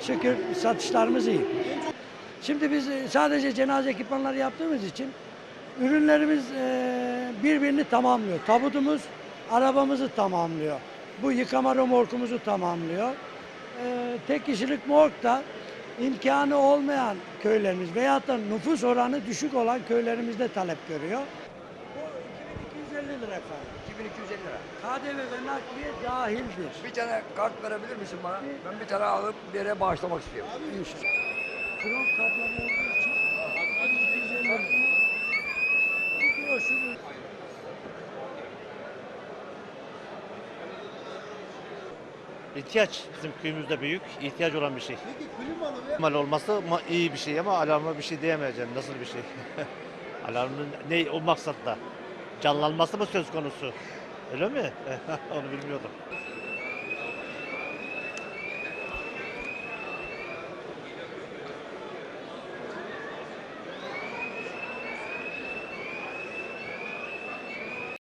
şükür satışlarımız iyi. Şimdi biz e, sadece cenaze ekipmanları yaptığımız için ürünlerimiz e, birbirini tamamlıyor. Tabutumuz arabamızı tamamlıyor. Bu yıkama römorkumuzu tamamlıyor. E, tek kişilik morg da imkanı olmayan köylerimiz veyahut da nüfus oranı düşük olan köylerimizde talep görüyor. Bu 2250 lira efendim. 2250 lira. KDV ve nakliye dahildir. Bir tane kart verebilir misin bana? Ben bir tane alıp bir yere bağışlamak istiyorum. İnşallah. Krom kaplama olduğu için 2250 lira. Bu broşürü İhtiyaç bizim köyümüzde büyük, ihtiyaç olan bir şey. Peki klimalı ve... Klimalı olması ma- iyi bir şey ama alarmı bir şey diyemeyeceğim. Nasıl bir şey? Alarmın ne o maksatla? Canlanması mı söz konusu? Öyle mi? Onu bilmiyordum.